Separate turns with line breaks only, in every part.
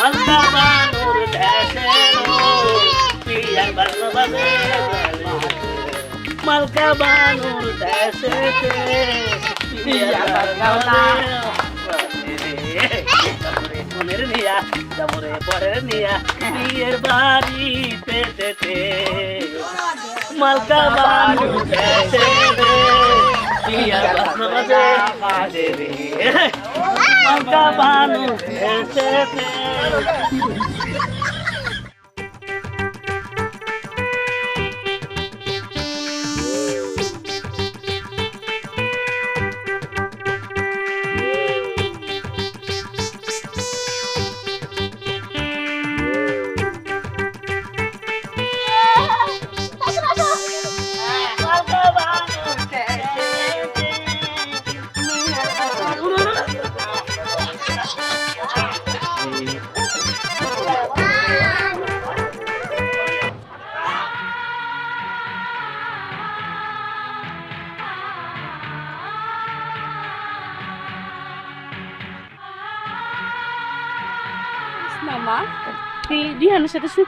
মালকা বানুর দেশে পিয়ার ভালোবাসে মালকা বানুর দেশে পিয়ার মনের নিয়া যাবরে পরের নিয়া বিয়ের বাড়ি পেতে মালকা বানুর দেশে পিয়ার ভালোবাসে মাঝে রে মালকা বানুর দেশে মালকা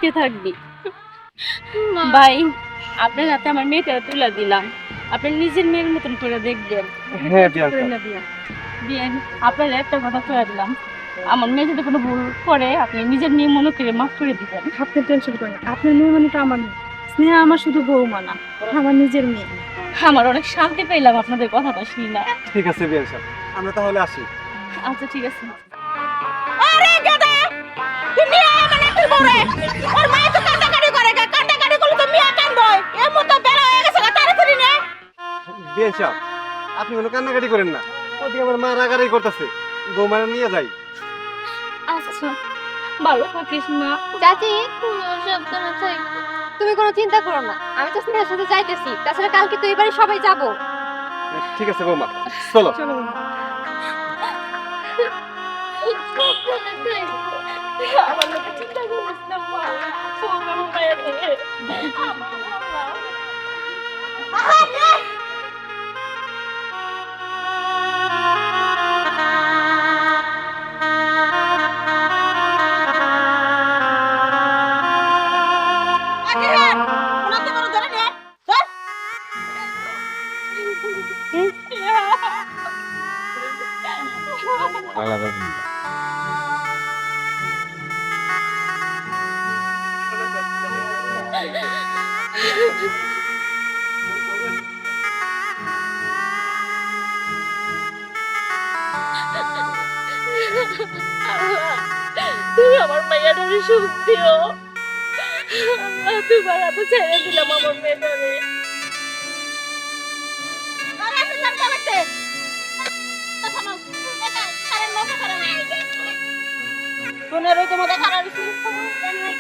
সুখে থাকবি। ভাই আপনার হাতে আমার মেয়েটা তুলে দিলাম। আপনি নিজের মেয়ের মতন করে দেখবেন।
হ্যাঁ বিয়ান
বিয়েন আপনার একটা কথা করে দিলাম। আমার মেয়ে যদি কোনো ভুল করে আপনি নিজের মেয়ে মনে করে মাফ করে দিবেন।
আপনি টেনশন করেন আপনার মেয়ে মানে তো আমার মেয়ে। স্নেহা আমার শুধু বৌমা না আমার নিজের মেয়ে।
আমার অনেক শান্তি পেলাম আপনাদের কথাটা শুনি। না
ঠিক আছে বিয়ান সাহেব আমরা তাহলে আসি।
আচ্ছা ঠিক আছে।
আরে গাদা! তুই মিয়া তুই বড়ে ওর মায়ে তো কান্দাকাটি করে কান্দাকাটি করলে তো মিয়া কান্দয় এর মতো বেলা হয়ে গেছে তাড়াতাড়ি নে।
বিয়ান সাহেব আপনি কোনো কান্নাকাটি করেন না। ওদিকে আমার মা রাগারাগি করতেছে। বৌমারা নিয়ে যাই।
আচ্ছা ভালো থাকিস মা।
চাচি তুমি সাবধানে থাকো। তুমি কোনো চিন্তা করো না। আমি তো স্নেহার সাথে যাইতেছি। তাছাড়া কালকে তো এবারে সবাই যাব।
ঠিক আছে বৌমা। চলো
চলো।
আমার লোকে চিন্তা করিস না মা ও আমার মায়ের মেয়ে।
আগে
তুমি আমার মাইয়াটারে সুখ দিও। তোমার হাতে ছেড়ে দিলাম আমার মেয়েটারে
তোমাদের খারাপ
আল্লাহ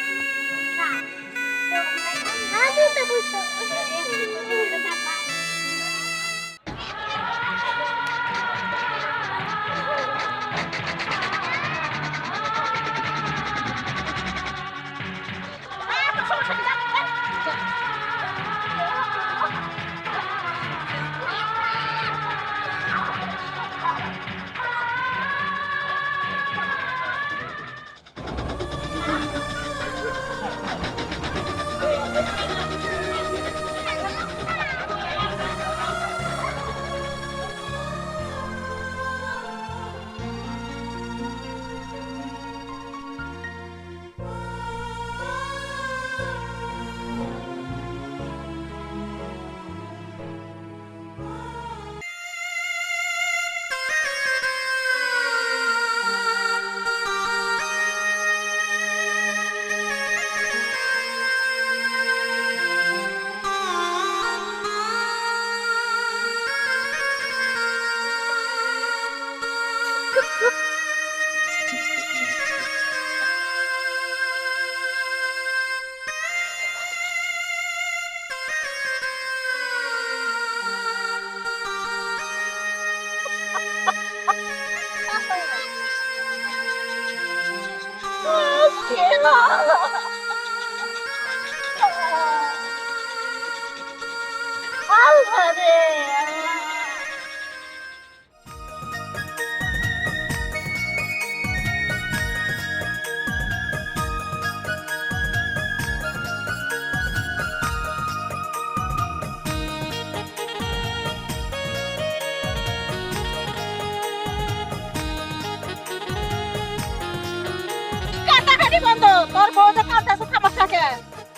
বন্ধ তোর বউ যে কাঁদতেছে খাবার থাকে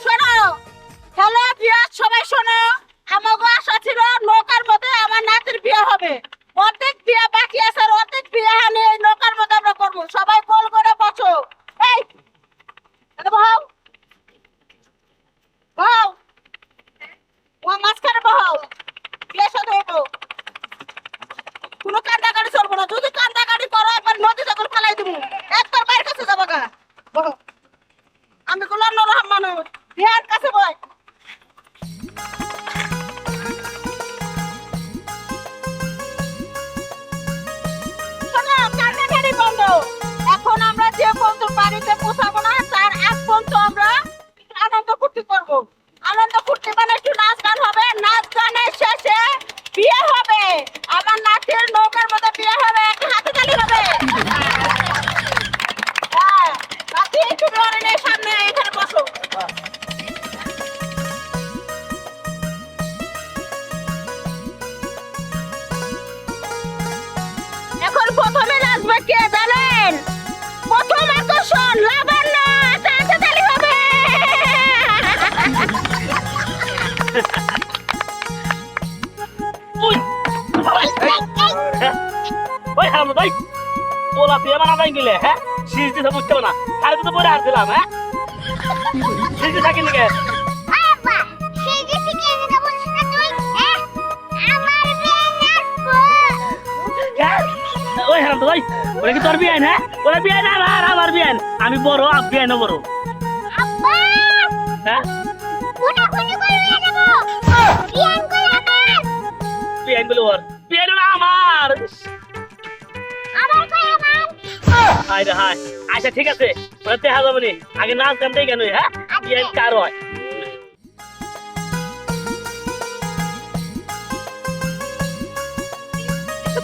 শোনো হ্যালো বিয়ার সবাই শোনো। বাড়িতে পৌঁছাবো না, তার আগ পর্যন্ত আমরা আনন্দ ফুর্তি করব। আনন্দ ফুর্তি মানে একটু নাচ গান হবে, নাচ গানের শেষে বিয়ে হবে। আমার নাচের নৌকার মধ্যে বিয়ে হবে।
ওই হারাম ভাই পোলা বিয়ে বানা যাই গেলে হ্যাঁ? সিজ দিতে বুঝতে না। আরে তো পরে আসছিলাম হ্যাঁ? সিজ থাকি নাকি?
তুই হ্যাঁ?
হ্যাঁ? ওই হারাম ভাই ওরা কি তোর বিয়ে না ওরা বিয়ে না আমার আমার বিয়ে আমি বড় আপ বিয়ে না বড় হ্যাঁ?
কোনা কোনি করে যাব? বিয়ান করে আমার?
বিয়ে বলে ওর। হাই রে হাই আচ্ছা ঠিক আছে। ওরা দেখা যাবে নি। আগে নাচ গান দিয়ে কেন হ্যাঁ? কার হয়?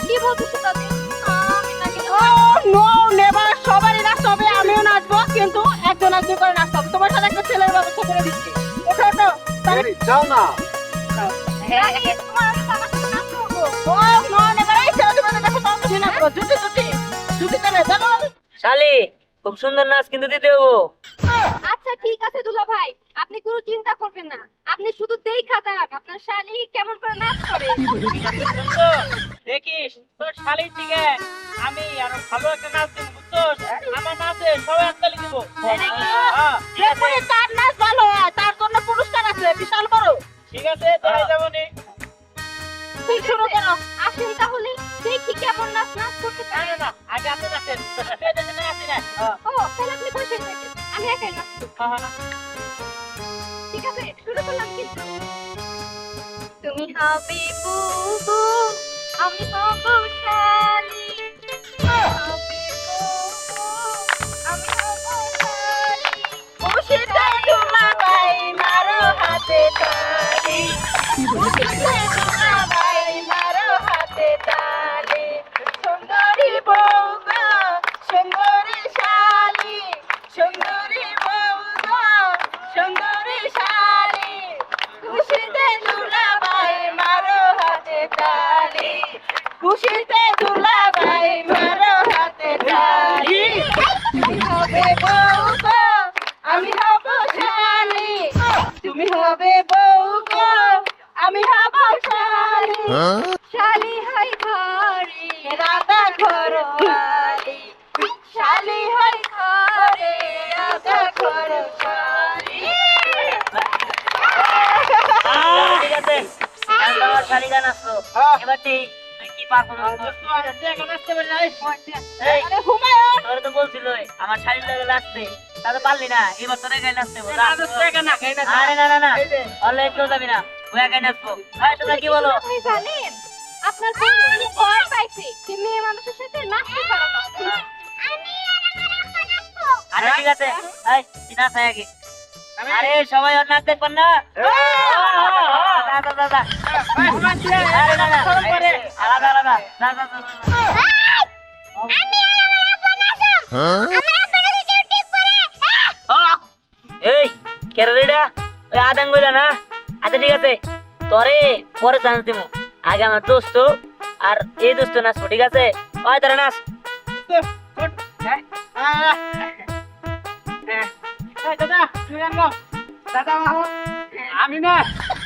কি বলছিস দাদি আমি নাকি
ও নো নেভার। সবারই নাচতে হবে আমিও নাচবো কিন্তু একজন একজন করে নাচতে হবে। তোমার সাথে একটা ছেলের ব্যবস্থা করে দিচ্ছি। ওঠো ওঠো।
এই, যাও না।
দাদি তোমার আমার সাথে নাচতে হব
ও নো নেভার। এই ছেলে তোমাদের কাছে কম কিছু
শালি খুব সুন্দর নাচ কিন্তু দিতে হব।
আচ্ছা ঠিক আছে দুলা ভাই। আপনি কোনো চিন্তা করবেন না। আপনি শুধু দেখা দেন আপনার শালি কেমন করে নাচ করে।
দেখিস তোর শালির দিকে আমি আরও ভালো একটা নাচ দিব বুঝছোস? আমার নাচে সবাই হাততালি দিব। হ্যাঁ, ঠিক
দেখো নাচ ভালো তার জন্য পুরস্কার আছে বিশাল বড়।
ঠিক আছে তাই যাব নি।
তুই শুরু করো।
আসেন তাহলে। দেখি কেমন ঠিক আছে শুরু করলাম কিন্তু। তুমি হবে বুবু আমি হব শালি।
দুলাভাই মারো হাতে তালি আমি হব শালি। তুমি হবে বউ গো আমি হব শালি।
শালি হয় ঘরে
রাধা ঘরওয়ালি শালি হয় ঘরে রাধা ঘরওয়ালি
ঠিক আছে। আমার শালি গান আসতো এবার ঠিক। কি আমার শাড়ির লাগে নাচতে তা পারলি না এবার তোরে গায়ে নাচতে আরে না না না অলে কেউ যাবি না ওই গায়ে নাচবো তোমরা কি বলো
জানেন আপনার ভয় পাইছে যে মেয়ে মানুষের সাথে নাচতে পারে না আমি আর
আরে ঠিক আছে এই তুই নাচ আয় আগে আরে সবাই ওর নাচ দেখবেন না। আরে না, না, আলাদা আলাদা। যা, যা, যা, যা।
আমি আর আমার আব্বা নাচো আমার আব্বা নাচে কেউ ঠিক করে।
এই কেরালিটা ওই আদান গইলা না আচ্ছা ঠিক আছে। তোরে পরে চান্স দিব। আগে আমার দোস্ত আর এই দোস্ত নাচবো ঠিক আছে? ওই তোরা নাচ। হ্যাঁ
দাদা আমি না।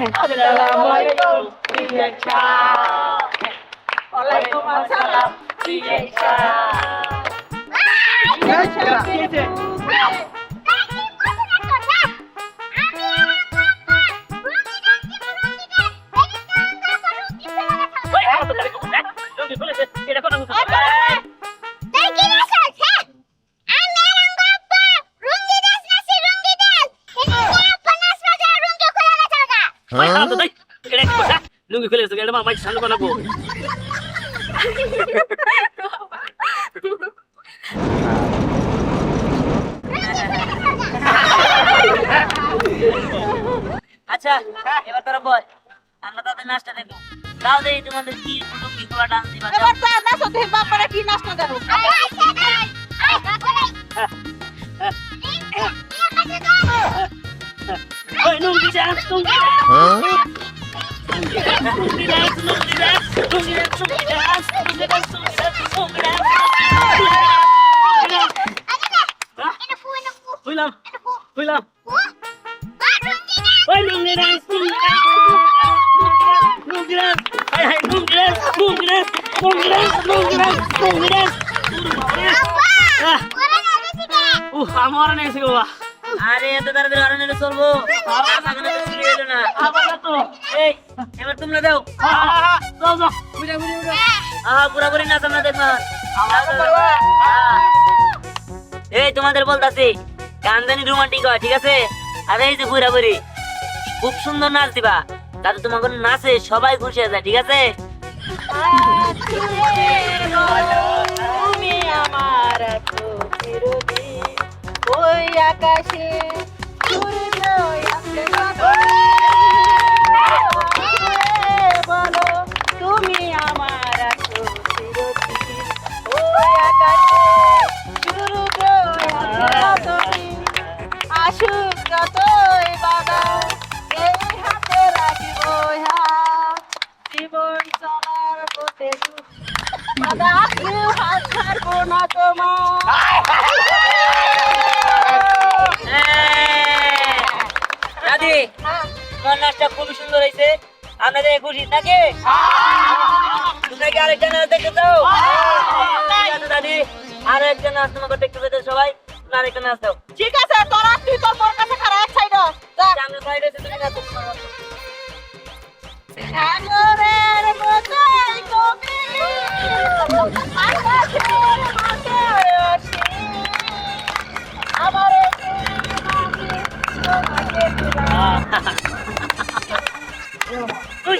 Assalamualaikum Dia capek Waalaikumsalam Dia capek di capek
Ano ba? May ano ba na po? আচ্ছা এবার তোরা বল আমরা তাদের নাচটা দেখব তাও দেখি তোমাদের কি কি করে ডান্স দিবা
এবার তা নাচো দেখবা আপনারা কি নাচটা দেখো
Hoy lang. Hoy lang. Hoy, lungiras, lungiras, lungiras. Hai hai, lungiras, gua. Are, entar dari orang itu sorbo. Apa sakit? তোমরা দাও যাও যাও আহা পুরাপুরি না তোমরা দেখবা এই তোমাদের বলতাছি গান জানি রোমান্টিক হয় ঠিক আছে? আর এই যে পুরাপুরি খুব সুন্দর নাচ দিবা। তাতে তোমাকে নাচে সবাই খুশি হয়ে যায় ঠিক আছে?
তুমি আমার ওই আকাশে সূর্য আসুক যতই বাধা এই হাতে রাখিব হাত জীবন চলার পথে সুখ। কেউ হাত ছাড়বো না
দাদি তোমার নাচটা খুবই সুন্দর হয়েছে। আপনাদের খুশি নাকি? তোমরা কি আরেকটা নাচ দেখতে চাও? দাদি। আরও একটা নাচ তোমাকে দেখতে পেতে সবাই।
ঠিক আছে তোরা তুই তোর বর কাছে খারাপ চাই সাইড
যা আমি সাইডে তুমি না তো
আগরের মতোই কবি আকাশের মাঝে আসি আমার তোমাকে তুই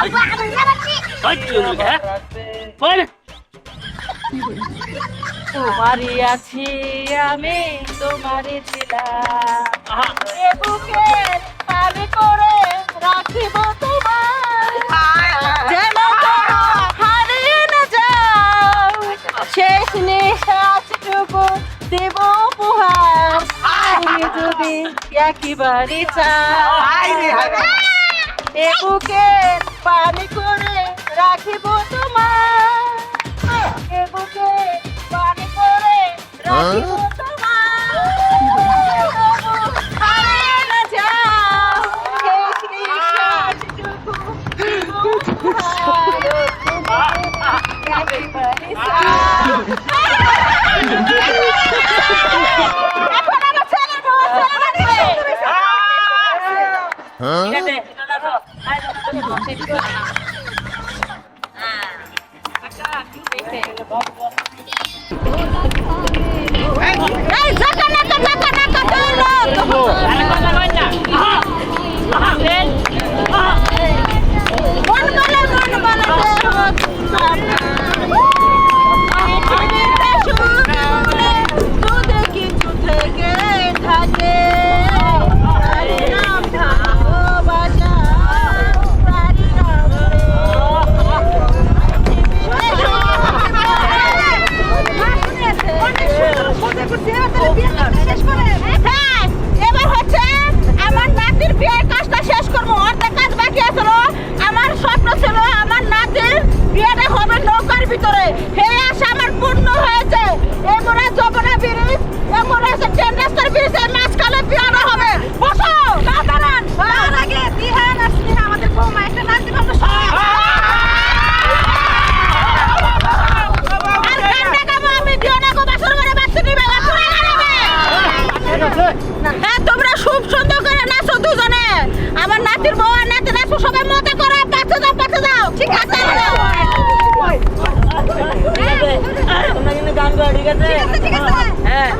আবার আমি যাচ্ছি কই তুমি হ্যাঁ বল
তোমারই আছি আমি তোমারই ছিলাম। এ পানি করে রাখিব তোমার যেন হারিয়ে না যাও। শেষ নিঃশ্বাসটুকু দেব উপহার। তুমি যদি একেবারে চাও। এ পানি করে রাখিব তোমার এ Ah. Stop! ভিতরে হে
ঠিক আছে?
হ্যাঁ।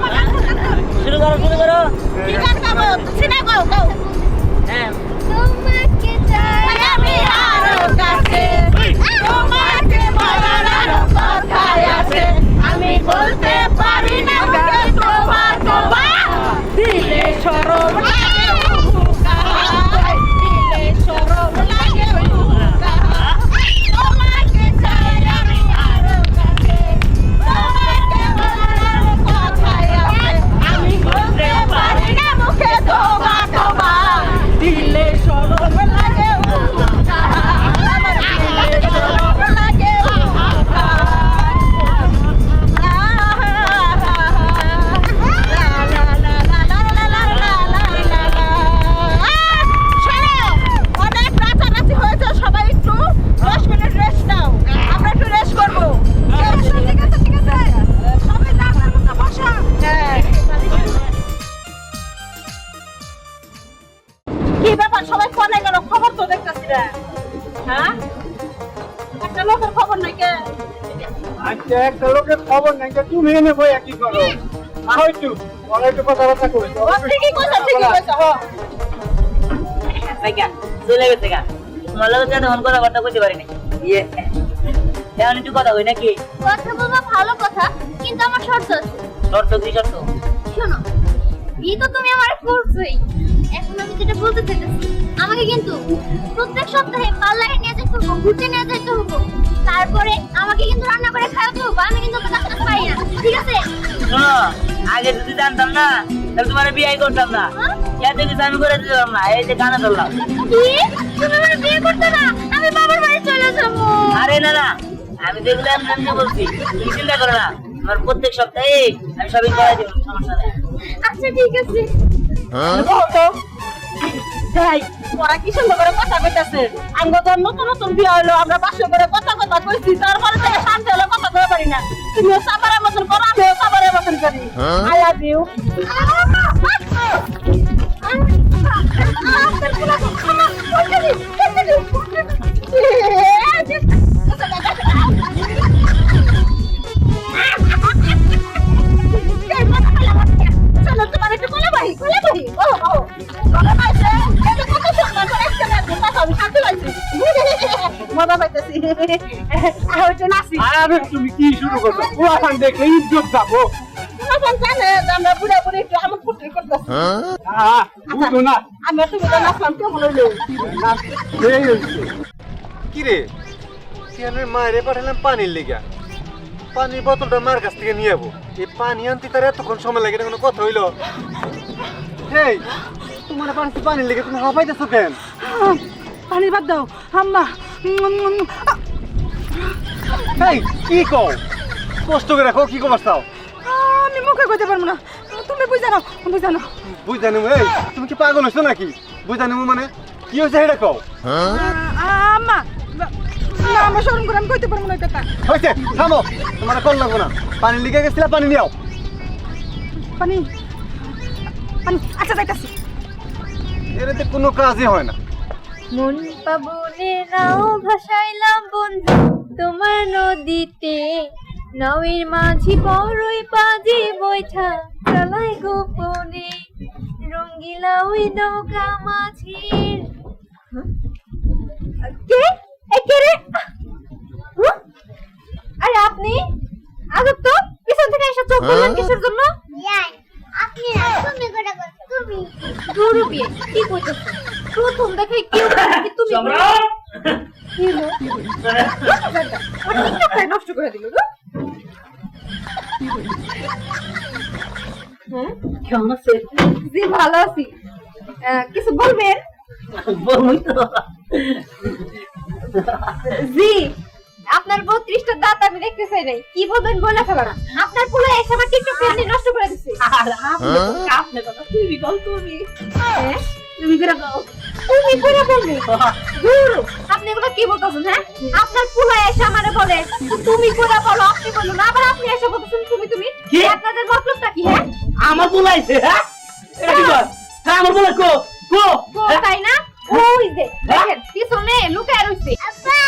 শুরু করো শুরু করো।
ঠিক
গান তুমি এনে বই কি করো ওরা একটু কথাবার্তা করি।
ঠিকই কইছে ঠিকই কইছে হ
ভাইকা চলে গেছে গা। তোমার লোকের সাথে ফোন কথা বার্তা করতে পারিনি ইয়ে এখন একটু কথা কই নাকি?
কথা বলবা ভালো কথা কিন্তু আমার শর্ত আছে।
শর্ত কি শর্ত?
শোনো বিয়ে তো তুমি আমার করছোই। এখন আমি যেটা বলতে চাইতেছি আমাকে কিন্তু প্রত্যেক সপ্তাহে পার্লারে নিয়ে যেতে হব ঘুরতে নিয়ে যেতে হব। তারপরে আমাকে কিন্তু রান্না করে খাওয়াতে হব আমি কিন্তু পাই না। ঠিক আছে?
শোনো আগে যদি জানতাম না তাহলে তোমার বিয়ে করতাম না।
হ্যাঁ?
ইয়াতে কিছু আমি করে দিতাম না এই যে গানে ধরলাম।
তুমি আমার বিয়ে করতে না আমি বাবার বাড়ি চলে যাব।
আরে না না আমি যেগুলো আমি বলছি তুমি চিন্তা করো না আমার প্রত্যেক সপ্তাহে আমি সবই করাই দেবো সমস্যা নেই।
আচ্ছা ঠিক আছে।
তাই ওরা কি সুন্দর করে কথা কইতাছে আমগো তো নতুন নতুন বিয়ে হলো আমরা বাসে করে কথা কথা কইছি তারপরে থেকে শান্তি হলে কথা কইতে পারি না তুমিও সাবারের মতন করো আমিও সাবারের মতন করি আই লাভ ইউ আমি
তুমি
তো নাচলাম কেমন হইল
এই হইছে।
কি রে সিয়ানের মায়েরে পাঠালাম পানির লিগা। পানির বোতলটা মার কাছ থেকে নিয়ে যাব এই পানি আনতে তার এতক্ষণ সময় লাগে না কোনো কথা হইল? এই তোমার পানি পানির লেগে তুমি হাঁপাইতেছো কেন?
পানি বাদ দাও আম্মা।
এই কি কও? কষ্ট করে রাখো কি কমার চাও
আমি মুখে কইতে পারব না। তুমি বুঝা নাও বুঝা নাও।
বুঝতে নেব এই তুমি কি পাগল হইছো নাকি? বুঝতে নেব মানে? কি হয়েছে সেটা কও?
আম্মা না আমার শরম করে আমি কইতে পারব না কথা।
হয়েছে থামো তোমার কল লাগবো না। পানির লিগে গেছিলা পানি নিয়াও
পানি? পানি আচ্ছা যাইতাছি।
এটাতে কোনো কাজই হয় না।
মন পাবনে নাও ভাসাইলাম বন্ধু তোমার নদীতে। নাওয়ের মাঝি বড়ই পাজি বৈঠা চালাই গোপনে। রঙ্গিলা ওই নৌকা মাঝির। কে? রে? আরে আপনি? আজব তো? পিছন থেকে এসে চোখ বললেন কিসের জন্য?
আপনি তুমি করে করছ তুমি?
গরু কি করতেছ কিছু বলবেন?
তো।
জি আপনার বত্রিশটা দাঁত আমি দেখতে চাই নাই। কি বলবেন বলে ফেলো না আপনার পুরো এসে আমার টিকটক ফ্রেন্ডলি নষ্ট করে দিচ্ছে
আর আপনি কথা তুমি কল তুমি।
হ্যাঁ?
তুমি করে দাও
তুমি করে বলবি? দূর আপনি এগুলো কি বলতেছেন হ্যাঁ? আপনার পুরো এসে আমারে বলে তুমি করে বলো আপনি বলো না আবার আপনি এসে বলতেছেন তুমি তুমি? আপনাদের মতলবটা কি হ্যাঁ?
আমার বলাইছে হ্যাঁ? এটা কি কর? হ্যাঁ আমার বলে কো কো।
তো তাই না? ওই যে দেখেন পিছনে লুকায় রইছে।
আব্বা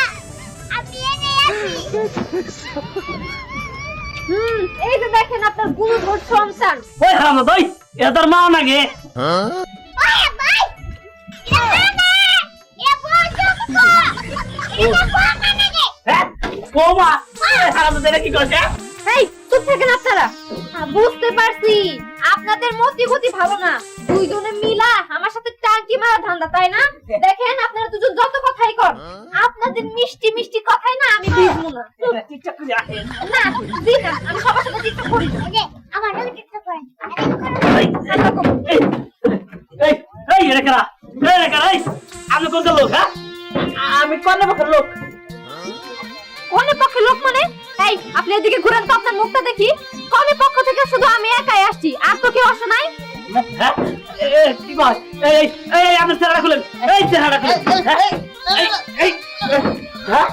আমি এনে আছি।
হুম এই যে দেখেন আপনার গুরু ঘর
ওই হারাম তোর মা নাকি? হ্যাঁ ও মা হারাম দই কি করছে
এই চুপ থাকেন আপনারা হ্যাঁ, বুঝতে পারছি আপনাদের মতি গতি ভালো না দুইজনে মিলা আমার সাথে টাঙ্কি মারা ধান্দা তাই না দেখেন আপনারা দুজন যত কথাই কর আপনাদের মিষ্টি মিষ্টি কথাই না আমি বুঝব না না না আমি সবার সাথে টিকটক করি
আমার নামে টিকটক করেন
এই এই কারা এই কারা আমি কোন লোক হ্যাঁ আমি কোন লোক
আপনি এদিকে ঘুরেন তো আপনার মুখটা দেখি কোনে পক্ষ থেকে শুধু আমি একাই আসছি আর তো কেউ আসে নাই
হ্যাঁ চেহারা খুলেন এই চেহারা হ্যাঁ? এই হ্যাঁ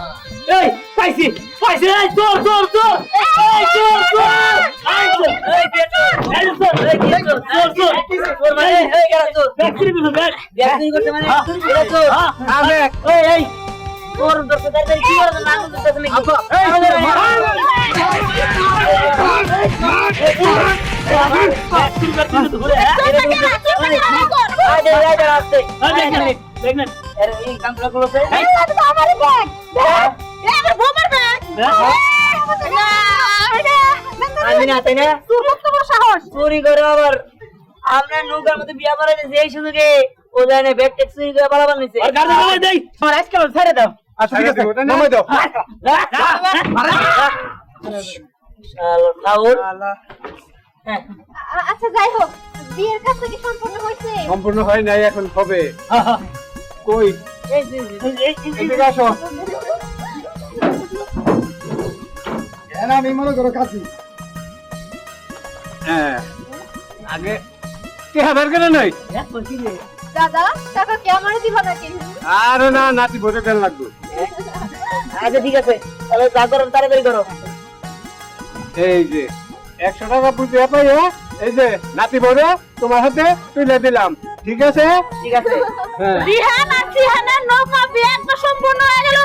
পাইছি পাইছি এই এই এই এই এই মানে এই করতে মানে হ্যাঁ আমি এই চোর দরকার কি করে না করতে তুমি আপা আমি না তাই না
তোর কত বড় সাহস
চুরি করে আবার আমরা নৌকার মধ্যে বিয়া করা যে এই সুযোগে ও জানে ব্যাগ চুরি করে পালাবার নিছে। আর গাড়ি নামাই দেই। আমার আজকাল ছেড়ে দাও।
আচ্ছা ঠিক আছে নামাই দাও।
আচ্ছা যাই হোক বিয়ের কাজটা কি সম্পূর্ণ হয়েছে?
সম্পূর্ণ হয় নাই এখন হবে কই? এদিকে আসো। আমি মনে করো কাছি হ্যাঁ। আগে কে হাজার কেন নয়
আর টাকা
না নাতি বসে কেন লাগবে।
আচ্ছা ঠিক আছে। তাহলে যা করো তাড়াতাড়ি করো।
এই যে একশো টাকা বুঝে পাই হ্যাঁ? এই যে নাতি বড় তোমার হাতে তুলে দিলাম। ঠিক আছে?
ঠিক আছে।
হ্যাঁ।
রিহান আর নৌকা বিয়ে সম্পূর্ণ হয়ে গেল